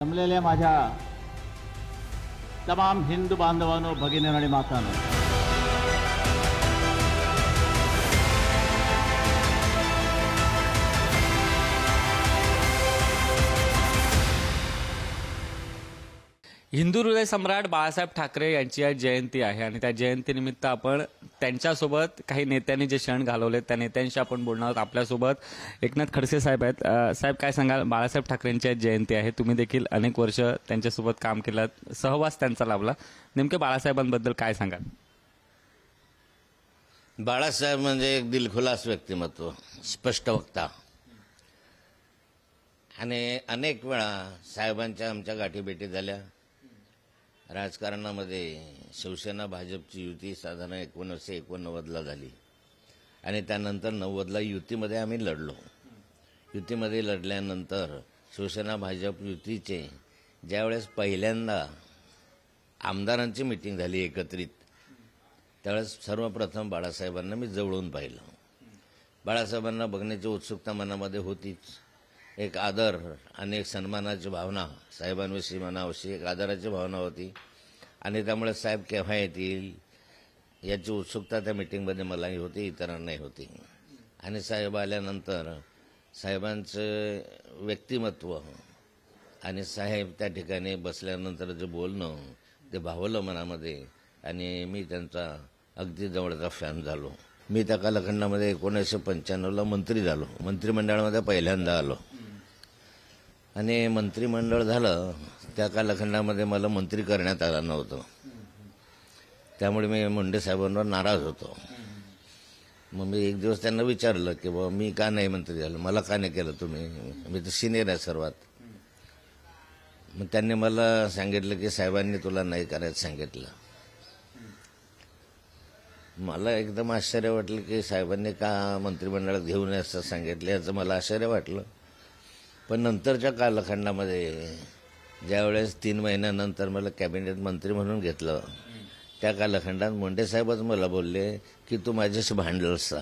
जमलेल्या माझ्या तमाम हिंदू बांधवांनो भगिनी आणि मातांनो. हिंदू हृदय सम्राट बाळासाहेब ठाकरे यांची आज जयंती आहे आणि त्या जयंतीनिमित्त आपण त्यांच्यासोबत काही नेत्यांनी जे क्षण घालवले त्या नेत्यांशी आपण बोलणार आहोत आपल्यासोबत. एकनाथ खडसे साहेब आहेत. साहेब काय सांगाल? बाळासाहेब ठाकरेंची आज जयंती आहे. तुम्ही देखील अनेक वर्ष त्यांच्यासोबत काम केलं. सहवास त्यांचा लाभला. नेमके बाळासाहेबांबद्दल काय सांगाल? बाळासाहेब म्हणजे एक दिलखुलास व्यक्तिमत्व स्पष्ट वक्ता. आणि अनेक वेळा साहेबांच्या आमच्या गाठीभेटी झाल्या. राजकारणामध्ये शिवसेना भाजपची युती साधारण एकोणीसशे एकोणनव्वदला झाली. आणि त्यानंतर नव्वदला युतीमध्ये आम्ही लढलो. युतीमध्ये लढल्यानंतर शिवसेना भाजप युतीचे ज्यावेळेस पहिल्यांदा आमदारांची मिटिंग झाली एकत्रित त्यावेळेस सर्वप्रथम बाळासाहेबांना मी जवळून पाहिलं. बाळासाहेबांना बघण्याची उत्सुकता मनामध्ये होतीच. एक आदर आणि एक सन्मानाची भावना. साहेबांविषयी मनाविषयी एक आदराची भावना होती. आणि त्यामुळे साहेब केव्हा येतील याची उत्सुकता त्या मिटिंगमध्ये मलाही होती इतरांनाही होती. आणि साहेब आल्यानंतर साहेबांचं व्यक्तिमत्व आणि साहेब त्या ठिकाणी बसल्यानंतर जे बोलणं ते भावलं मनामध्ये आणि मी त्यांचा अगदी जवळचा फॅन झालो. मी त्या कालखंडामध्ये एकोणीसशे पंच्याण्णवला मंत्री झालो. मंत्रिमंडळामध्ये पहिल्यांदा आलो. आणि मंत्रिमंडळ झालं त्या कालखंडामध्ये मला मंत्री करण्यात आलं नव्हतं. त्यामुळे मी मुंडे साहेबांवर नाराज होतो. मग मी एक दिवस त्यांना विचारलं की बाबा मी का नाही मंत्री झालो? मला का नाही केलं तुम्ही? मी तर सिनियर आहे सर्वात. मग त्यांनी मला सांगितलं की साहेबांनी तुला नाही करायचं सांगितलं. मला एकदम आश्चर्य वाटलं की साहेबांनी का मंत्रिमंडळात घेऊ नये असं सांगितलं? याचं मला आश्चर्य वाटलं. पण नंतरच्या कालखंडामध्ये ज्यावेळेस तीन महिन्यानंतर मला कॅबिनेट मंत्री म्हणून घेतलं त्या कालखंडात मुंडे साहेबच मला बोलले की तू माझ्याशी भांडल असता.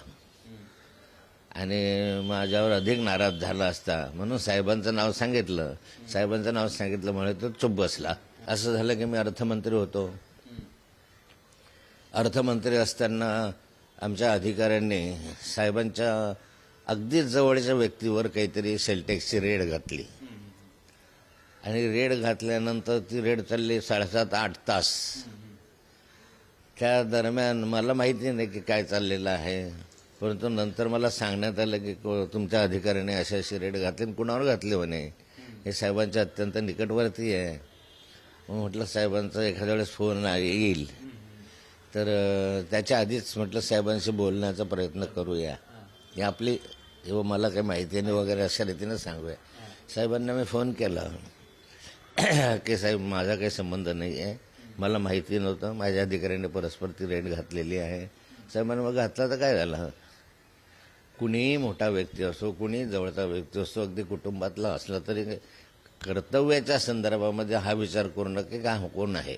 आणि माझ्यावर अधिक नाराज झाला असता. म्हणून साहेबांचं नाव सांगितलं. साहेबांचं नाव सांगितलं म्हणे तो चुप बसला. असं झालं की मी अर्थमंत्री होतो. अर्थमंत्री असताना आमच्या अधिकाऱ्यांनी साहेबांच्या अगदी जवळच्या व्यक्तीवर काहीतरी सेलटेक्सची रेड घातली. आणि रेड घातल्यानंतर ती रेड चालली साडेसात आठ तास. त्या दरम्यान मला माहिती नाही की काय चाललेलं आहे. परंतु नंतर मला सांगण्यात आलं की को- तुमच्या अधिकाऱ्याने अशा अशी रेड घातली आणि कुणावर घातली म्हणे? हे साहेबांच्या अत्यंत निकटवर्ती आहे. मग म्हटलं साहेबांचा एखाद्या वेळेस फोन येईल. तर त्याच्या आधीच म्हटलं साहेबांशी बोलण्याचा प्रयत्न करूया. ही आपली किंवा मला काही माहिती नाही वगैरे अशा रीतीनं सांगूया. साहेबांना मी फोन केला. की साहेब माझा काही संबंध नाही आहे मला माहिती नव्हतं. माझ्या अधिकाऱ्याने परस्पर ती रेंट घातलेली आहे. साहेबांनी मग घातला तर काय झालं? कुणीही मोठा व्यक्ती असो कुणीही जवळचा व्यक्ती असो अगदी कुटुंबातला असला तरी कर्तव्याच्या संदर्भामध्ये हा विचार करू नका की का कोण आहे.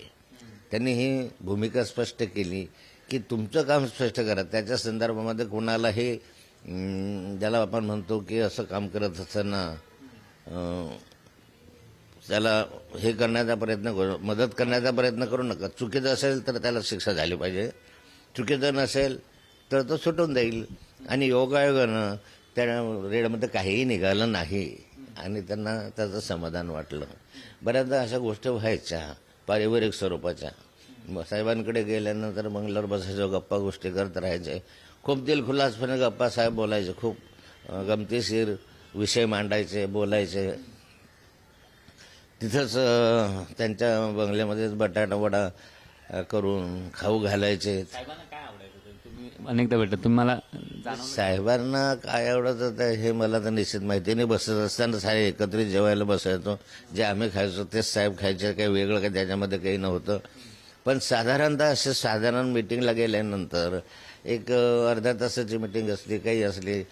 त्यांनी ही भूमिका स्पष्ट केली की तुमचं काम स्पष्ट करा. त्याच्या संदर्भामध्ये कोणालाही ज्याला आपण म्हणतो की असं काम करत असताना त्याला हे करण्याचा प्रयत्न करू मदत करण्याचा प्रयत्न करू नका. चुकीचं असेल तर त्याला शिक्षा झाली पाहिजे. चुकीचं नसेल तर तो सुटून जाईल. आणि योगायोगानं त्या रेडमध्ये काहीही निघालं नाही. आणि त्यांना त्याचं समाधान वाटलं. बऱ्याचदा अशा गोष्टी व्हायच्या पारिवारिक स्वरूपाच्या. साहेबांकडे गेल्यानंतर मंगळवार बसायचं गप्पा गोष्टी करत राहायचे. खूप दिलखुलासपणे गप्पा साहेब बोलायचे खूप गमतीशीर विषय मांडायचे बोलायचे. तिथंच त्यांच्या बंगल्यामध्येच बटाटा वडा करून खाऊ घालायचे. अनेकदा भेटत तुम्हाला साहेबांना काय आवडत हे मला तर निश्चित माहिती नाही. बसत असताना साहेब एकत्रित जेवायला बसायचो. जे आम्ही खायचो तेच साहेब खायचे काही वेगळं काही त्याच्यामध्ये काही नव्हतं. पण साधारणतः असे साधारण मिटिंगला गेल्यानंतर एक अर्ध्या तासाची मिटिंग असली काही असली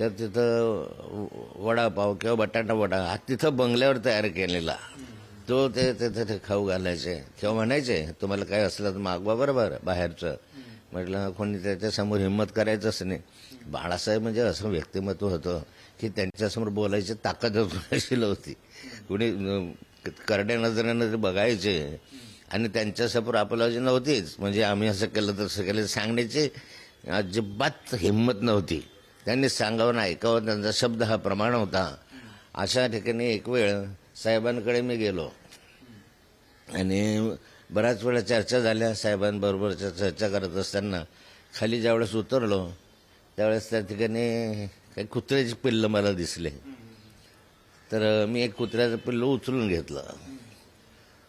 तर तिथं वडापाव किंवा बटाटा वडा हा तिथं बंगल्यावर तयार केलेला. तो ते तिथे ते खाऊ घालायचे किंवा म्हणायचे तुम्हाला काय असलं तर मागवा बरोबर बाहेरचं. म्हटलं कोणी त्याच्यासमोर हिंमत करायचंच नाही. बाळासाहेब म्हणजे असं व्यक्तिमत्व होतं की त्यांच्यासमोर बोलायची ताकद होती नव्हती. कुणी करड्या नजरेनं ते बघायचे. आणि त्यांच्यासमोर आपलाजी नव्हतीच. म्हणजे आम्ही असं केलं तर असं केलं. सांगण्याची अजिबात हिंमत नव्हती. त्यांनी सांगावं ना ऐकावं. त्यांचा शब्द हा प्रमाण होता. अशा ठिकाणी एक वेळ साहेबांकडे मी गेलो. आणि बऱ्याच वेळा चर्चा झाल्या. साहेबांबरोबरच्या चर्चा करत असताना खाली ज्यावेळेस उतरलो त्यावेळेस त्या ठिकाणी काही कुत्र्याची पिल्लं मला दिसले. तर मी एक कुत्र्याचं पिल्लं उचलून घेतलं.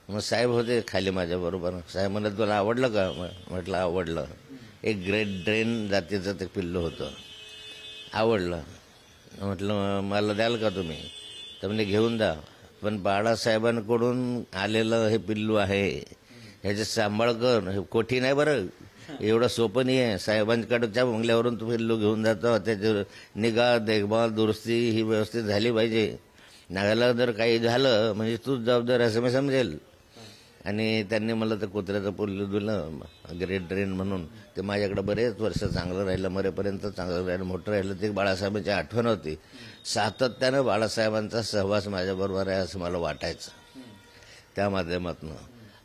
मग साहेब होते खाली माझ्याबरोबर साहेब म्हणत तुला आवडलं का? म्हटलं आवडलं. एक ग्रेट ड्रेन जातीचं ते पिल्लू होतं. आवडलं. म्हटलं मला द्याल का तुम्ही? तर म्हणजे घेऊन जा. पण बाळासाहेबांकडून आलेलं हे पिल्लू आहे. ह्याचे सांभाळ कर. हे कोठी नाही बरं. एवढं सोपं नाही आहे. साहेबांकडच्या बंगल्यावरून तू पिल्लू घेऊन जातो. त्याची निगा देखभाल दुरुस्ती ही व्यवस्थित झाली पाहिजे. नागाला जर काही झालं म्हणजे तूच जबाबदार असं मी समजेल. आणि त्यांनी मला ते कुत्र्याचं पिल्लू दिलं ग्रेट ड्रेन म्हणून. ते माझ्याकडे बरेच वर्ष चांगलं राहिलं मरेपर्यंत चांगलं राहिलं मोठं राहिलं. ते बाळासाहेबांची आठवण होती. सातत्यानं बाळासाहेबांचा सहवास माझ्याबरोबर आहे असं मला वाटायचं. त्या माध्यमातून.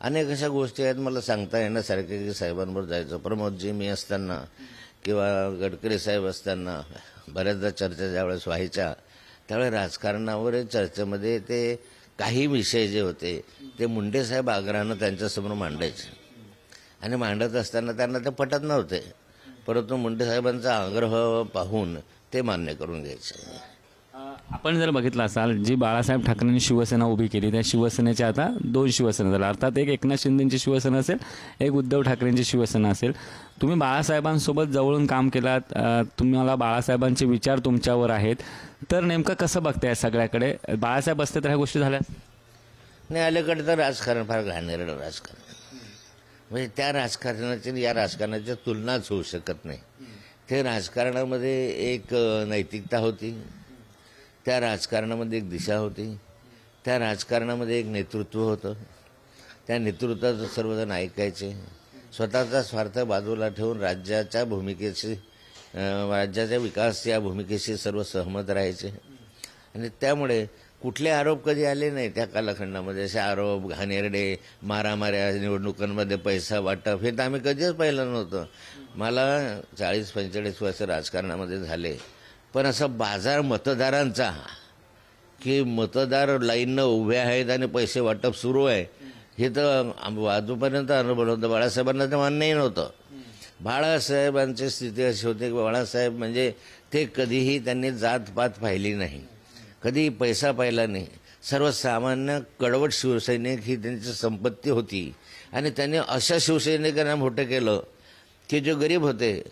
अनेक अशा गोष्टी आहेत मला सांगता येण्यासारखे की साहेबांवर जायचं. प्रमोदजी मी असताना किंवा गडकरी साहेब असताना बऱ्याचदा चर्चा ज्यावेळेस व्हायच्या त्यावेळेस राजकारणावर चर्चेमध्ये ते काही विषय जे होते ते मुंडेसाहेब आग्रहानं त्यांच्यासमोर मांडायचे. आणि मांडत असताना त्यांना ते पटत नव्हते. परंतु मुंडेसाहेबांचा आग्रह पाहून ते मान्य करून घ्यायचे. आपण जर बघितलं असाल जी बाळासाहेब ठाकरेंनी शिवसेना उभी केली त्या शिवसेनेच्या आता दोन शिवसेना झाल्या. अर्थात एक एकनाथ शिंदेची शिवसेना असेल एक उद्धव ठाकरेंची शिवसेना असेल. तुम्ही बाळासाहेबांसोबत जवळून काम केलात तुम्हाला बाळासाहेबांचे विचार तुमच्यावर आहेत. तर नेमकं कसं बघताय सगळ्याकडे? बाळासाहेब असते तर ह्या गोष्टी झाल्या. नाही अलीकडे तर राजकारण फार घाणेरडं राजकारण. म्हणजे त्या राजकारणाची या राजकारणाची तुलनाच होऊ शकत नाही. ते राजकारणामध्ये एक नैतिकता होती. त्या राजकारणामध्ये एक दिशा होती. त्या राजकारणामध्ये एक नेतृत्व होतं. त्या नेतृत्वाचं सर्वजण ऐकायचे. स्वतःचा स्वार्थ बाजूला ठेवून राज्याच्या भूमिकेशी राज्याच्या विकास या भूमिकेशी सर्व सहमत राहायचे. आणि त्यामुळे कुठले आरोप कधी आले नाही त्या कालखंडामध्ये. असे आरोप घाणेरडे मारामाऱ्या निवडणुकांमध्ये पैसा वाटप हे तर आम्ही कधीच पाहिलं नव्हतं. मला चाळीस पंचेचाळीस वर्ष राजकारणामध्ये झाले. पण असं बाजार मतदारांचा की मतदार लाईननं उभे आहेत आणि पैसे वाटप सुरू आहे हे तर आम- अनुभव होतं. बाळासाहेबांना ते मान्यही नव्हतं. बाळासाहेबांची स्थिती अशी होती की बाळासाहेब म्हणजे ते कधीही त्यांनी जातपात पाहिली नाही. कधी पैसा पाहिला नाही. सर्वसामान्य कडवट शिवसैनिक ही त्यांची संपत्ती होती. आणि त्यांनी अशा शिवसैनिकांना मोठं केलं की जे गरीब होते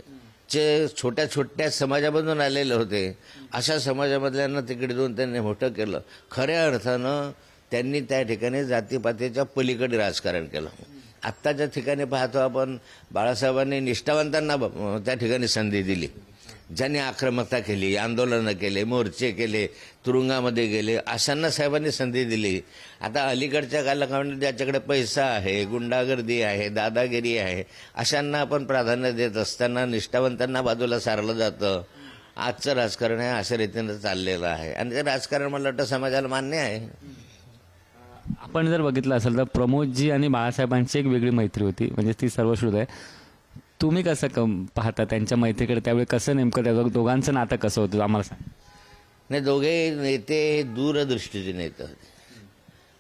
जे छोट्या छोट्या समाजामधून आलेले होते अशा समाजामधल्यांना तिकडे देऊन त्यांनी मोठं केलं. खऱ्या अर्थानं त्यांनी त्या ठिकाणी जातीपातीच्या पलीकडे राजकारण केलं. आत्ताच्या ठिकाणी पाहतो आपण बाळासाहेबांनी निष्ठावंतांना ब- त्या ठिकाणी संधी दिली. ज्यांनी आक्रमकता केली आंदोलनं केले मोर्चे केले तुरुंगामध्ये गेले अशांना साहेबांनी संधी दिली. आता अलीकडच्या कालखंडात ज्याच्याकडे पैसा आहे गुंडागर्दी आहे दादागिरी आहे अशांना आपण प्राधान्य देत असताना निष्ठावंतांना बाजूला सारलं जातं. आजचं राजकारण हे अशा रीतीनं चाललेलं आहे. आणि ते राजकारण मला वाटतं समाजाला मान्य आहे. आपण जर बघितलं असेल तर प्रमोदजी आणि बाळासाहेबांची एक वेगळी मैत्री होती. म्हणजे ती सर्वश्रुत आहे. तुम्ही कसं कम पाहता त्यांच्या मैत्रीकडे? त्यावेळी कसं नेमकं त्या दोघांचं नातं कसं होतं? आम्हाला सांग. नाही दोघे नेते हे दूरदृष्टीचे नेते होते.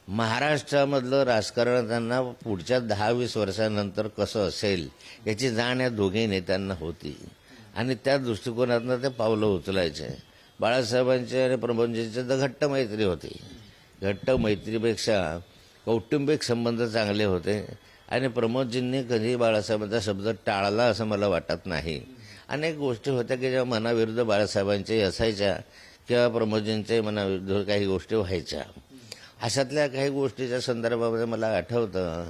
महाराष्ट्रामधलं राजकारण त्यांना पुढच्या दहा वीस वर्षानंतर कसं असेल याची जाण या दोघेही नेत्यांना होती. आणि त्या दृष्टिकोनातनं ते पावलं उचलायचे. बाळासाहेबांचे आणि प्रबंधजींचे तर घट्ट मैत्री होती. घट्ट मैत्रीपेक्षा कौटुंबिक संबंध चांगले होते. आणि प्रमोदजींनी कधी बाळासाहेबांचा शब्द टाळला असं मला वाटत नाही. अनेक गोष्टी होत्या की ज्या मनाविरुद्ध बाळासाहेबांचे असायच्या किंवा प्रमोदजींच्याही मनाविरुद्ध काही गोष्टी व्हायच्या. अशातल्या काही गोष्टीच्या संदर्भामध्ये मला आठवतं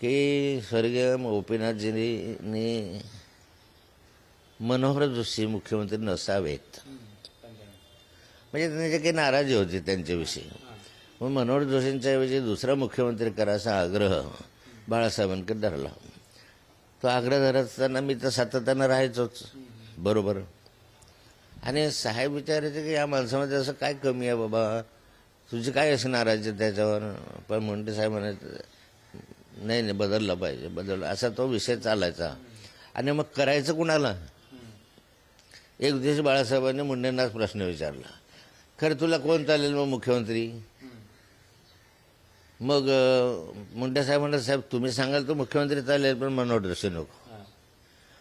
की स्वर्गीय गोपीनाथजींनी मनोहर जोशी मुख्यमंत्री नसावेत. म्हणजे त्यांची काही नाराजी होती त्यांच्याविषयी. मग मनोहर जोशींच्या ऐवजी दुसरा मुख्यमंत्री करायचा आग्रह बाळासाहेबांकडे धरला. तो आग्रह धरत असताना मी तर सातत्यानं राहायचोच. बरोबर. आणि साहेब विचारायचे की या माणसामध्ये असं काय कमी आहे बाबा? तुझी काय असं नाराजी त्याच्यावर? पण म्हणते साहेब म्हणायचं नाही नाही बदललं पाहिजे बदलला. असा तो विषय चालायचा. आणि मग करायचं कुणाला? एक दिवशी बाळासाहेबांनी मुंडेंनाच प्रश्न विचारला. खरं तुला कोण चालेल मग मुख्यमंत्री? मग मुंडे साहेब म्हणतात साहेब तुम्ही सांगाल तर मुख्यमंत्री चालेल पण मनोहर जोशी नको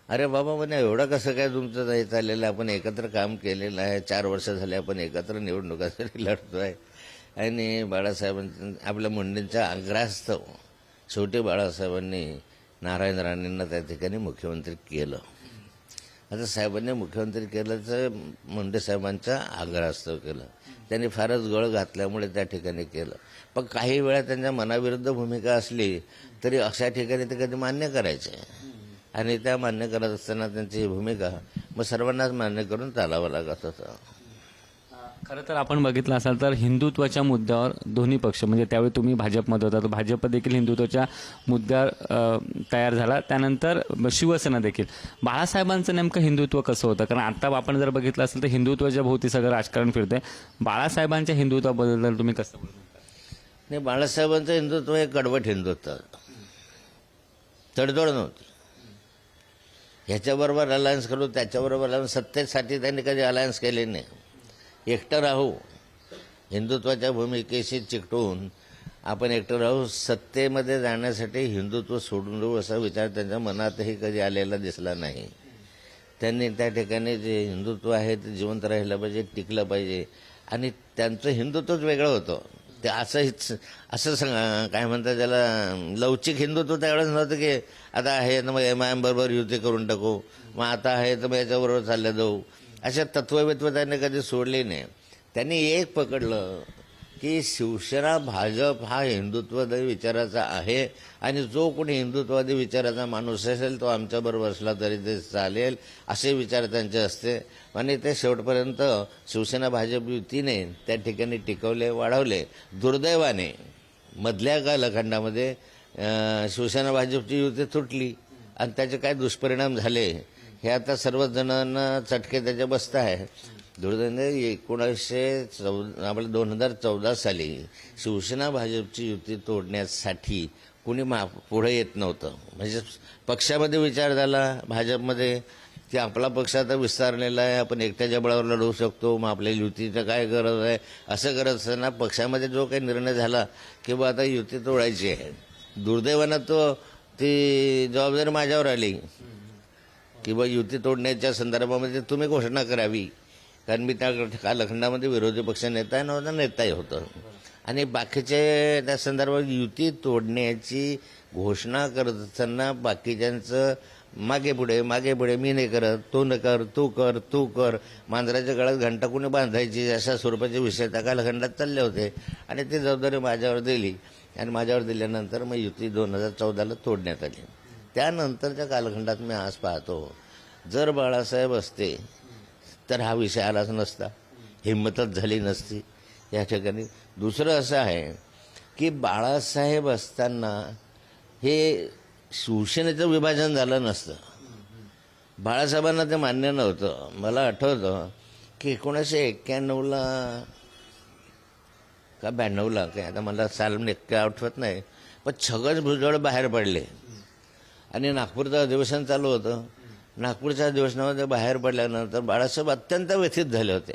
अरे बाबा म्हणे एवढं कसं काय तुमचं नाही चाललेलं? आहे? आपण एकत्र काम केलेलं आहे चार वर्ष झाले आपण एकत्र निवडणुकासाठी लढतोय. आणि बाळासाहेबांचं आपल्या मुंडेंच्या आग्रहास्तव शेवटी बाळासाहेबांनी नारायण राणेंना त्या ठिकाणी मुख्यमंत्री केलं. आता साहेबांनी मुख्यमंत्री केलं तर मुंडे साहेबांचा आग्रहास्तव केलं. त्यांनी फारच गळ घातल्यामुळे त्या ठिकाणी केलं. पण काही वेळा त्यांच्या मनाविरुद्ध भूमिका असली तरी अशा ठिकाणी ते कधी मान्य करायचे. आणि त्या मान्य करत असताना त्यांची ही भूमिका मग सर्वांनाच मान्य करून चालावं लागत होतं. खरं तर आपण बघितलं असाल तर हिंदुत्वाच्या मुद्द्यावर दोन्ही पक्ष म्हणजे त्यावेळी तुम्ही भाजपमध्ये होता तर भाजप देखील हिंदुत्वाच्या मुद्द्यावर तयार झाला. त्यानंतर शिवसेना देखील. बाळासाहेबांचं नेमकं हिंदुत्व कसं होतं? कारण आता आपण जर बघितलं असेल तर हिंदुत्वाच्या भोवती सगळं राजकारण फिरतंय. बाळासाहेबांच्या हिंदुत्वाबद्दल तुम्ही कसं नाही बाळासाहेबांचं हिंदुत्व हे कडवट हिंदुत्व. तडजोड नव्हती. ह्याच्याबरोबर अलायन्स करू त्याच्याबरोबर अलायन्स सत्तेसाठी त्यांनी कधी अलायन्स केले नाही. एकटं राहू. हिंदुत्वाच्या भूमिकेशी चिकटून आपण एकटं राहू. सत्तेमध्ये जाण्यासाठी हिंदुत्व सोडून देऊ असा विचार त्यांच्या मनातही कधी आलेला दिसला नाही. त्यांनी त्या ठिकाणी जे हिंदुत्व आहे ते जिवंत राहिलं पाहिजे टिकलं पाहिजे. आणि त्यांचं हिंदुत्वच वेगळं होतं. ते असंच असं सांग काय म्हणतात त्याला लवचिक हिंदुत्व त्यावेळेस नव्हतं की आता आहे तर मग एम आय एम बरोबर युती करून टाकू. मग आता आहे तर मग याच्याबरोबर चालल्या जाऊ. अशा तत्ववेत्व त्यांनी कधी सोडले नाही. त्यांनी एक पकडलं की शिवसेना भाजप हा हिंदुत्ववादी विचाराचा आहे आणि जो कोणी हिंदुत्ववादी विचाराचा माणूस असेल तो आमच्याबरोबर असला तरी ते चालेल असे विचार त्यांचे असते. आणि ते शेवटपर्यंत शिवसेना भाजप युतीने त्या ठिकाणी टिकवले वाढवले. दुर्दैवाने मधल्या कालखंडामध्ये शिवसेना भाजपची युती तुटली आणि त्याचे काय दुष्परिणाम झाले हे आता सर्वच जणांना चटके त्याचे बसत आहे. दुर्दैवाने एकोणीसशे चौदा आपल्या दोन हजार चौदा साली शिवसेना भाजपची युती तोडण्यासाठी कुणी मा पुढे येत नव्हतं. म्हणजे पक्षामध्ये विचार झाला भाजपमध्ये की आपला पक्ष आता विस्तारलेला आहे आपण एकट्याच्या बळावर लढवू शकतो मग आपल्या युतीचं काय गरज आहे? असं करत असताना पक्षामध्ये जो काही निर्णय झाला की बा आता युती तोडायची आहे. दुर्दैवानं तो ती जबाबदारी माझ्यावर आली. किंवा युती तोडण्याच्या संदर्भामध्ये तुम्ही घोषणा करावी. कारण मी त्या कालखंडामध्ये विरोधी पक्ष नेता नव्हता नेताही होतं. आणि बाकीचे त्या संदर्भात युती तोडण्याची घोषणा करत असताना बाकीच्यांचं मागे पुढे मागे पुढे मी नाही करत तू न कर तू कर तू कर मांजराच्या गळ्यात घंटा कुणी बांधायची अशा स्वरूपाचे विषय त्या कालखंडात चालले होते. आणि ती जबाबदारी माझ्यावर दिली. आणि माझ्यावर दिल्यानंतर मग युती दोन हजार चौदाला तोडण्यात आली. त्यानंतरच्या कालखंडात मी आज पाहतो जर बाळासाहेब असते तर हा विषय आलाच नसता. हिंमतच झाली नसती. या ठिकाणी दुसरं असं आहे की बाळासाहेब असताना हे शिवसेनेचं विभाजन झालं नसतं. बाळासाहेबांना ते मान्य नव्हतं. मला आठवतं की एकोणीसशे एक्क्याण्णवला का ब्याण्णवला काय आता मला साल नक्की आठवत नाही पण छगन भुजबळ बाहेर पडले. आणि नागपूरचं अधिवेशन चालू होतं. नागपूरच्या अधिवेशनामध्ये बाहेर पडल्यानंतर बाळासाहेब अत्यंत व्यथित झाले होते.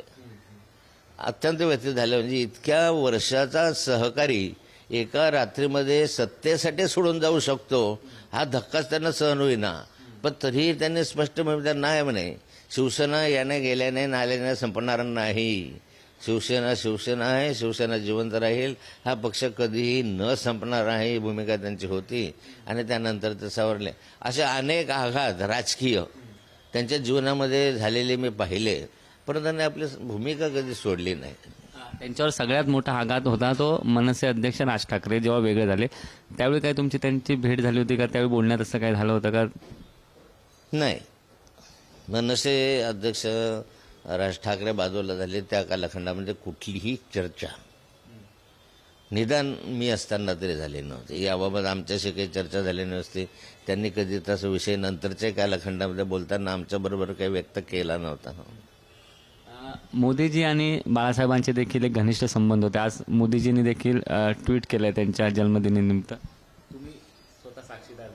अत्यंत व्यथित झाले म्हणजे इतक्या वर्षाचा सहकारी एका रात्रीमध्ये सत्तेसाठी सोडून जाऊ शकतो हा धक्काच त्यांना सहन होईना. पण तरीही त्यांनी स्पष्ट म्हणजे नाही म्हणे. शिवसेना याने गेल्याने नाल्याने संपणार नाही. शिवसेना शिवसेना आहे शिवसेना जिवंत राहील. हा पक्ष कधीही न संपणार आहे ही भूमिका त्यांची होती आणि त्यानंतर ते सावरले. असे अनेक आघात राजकीय त्यांच्या जीवनामध्ये झालेले मी पाहिले परंतु त्यांनी आपली भूमिका कधी सोडली नाही. त्यांच्यावर सगळ्यात मोठा आघात होता तो मनसे अध्यक्ष राज ठाकरे जेव्हा वेगळे झाले. त्यावेळी काय तुमची त्यांची भेट झाली होती का? त्यावेळी बोलण्यात असं काय झालं होतं का? नाही. मनसे अध्यक्ष राज ठाकरे बाजूला झाले त्या कालखंडामध्ये कुठलीही चर्चा. निदान मी असताना तरी झाली नव्हती. याबाबत आमच्याशी काही चर्चा झाली नसती. त्यांनी कधी तसा विषय नंतरच्या कालखंडामध्ये बोलताना आमच्याबरोबर काही व्यक्त केला नव्हता. मोदीजी आणि बाळासाहेबांचे देखील एक घनिष्ठ संबंध होते. आज मोदीजींनी देखील ट्विट केलं आहे त्यांच्या जन्मदिनानिमित्त. तुम्ही स्वतः साक्षीदार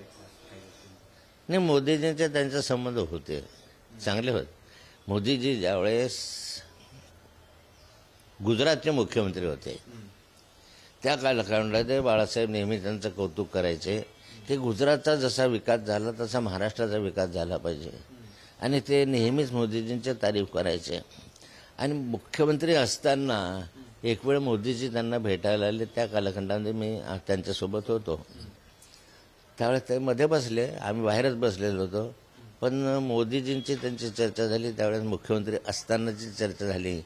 नाही मोदीजींचे त्यांचे संबंध होते. चांगले होते. मोदीजी ज्यावेळेस गुजरातचे मुख्यमंत्री होते त्या कालखंडात बाळासाहेब नेहमी त्यांचं कौतुक करायचे की गुजरातचा जसा विकास झाला तसा महाराष्ट्राचा विकास झाला पाहिजे. आणि ते नेहमीच मोदीजींचे तारीफ करायचे. आणि मुख्यमंत्री असताना एक वेळ मोदीजी त्यांना भेटायला आले त्या कालखंडामध्ये मी त्यांच्यासोबत होतो. त्यावेळेस ते मध्ये बसले आम्ही बाहेरच बसलेलो होतो. पण मोदीजींची त्यांची चर्चा झाली त्यावेळेस मुख्यमंत्री असतानाची चर्चा झाली.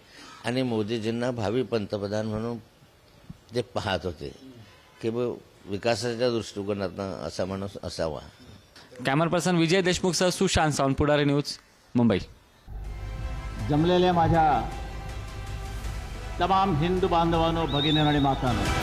आणि मोदीजींना भावी पंतप्रधान म्हणून ते पाहत होते की ब विकासाच्या दृष्टिकोनातनं असा माणूस असावा. कॅमेरा पर्सन विजय देशमुखसह सुशांत सावंत पुढारी न्यूज मुंबई. जमलेल्या माझ्या तमाम हिंदू बांधवांनो भगिनी आणि मातांनो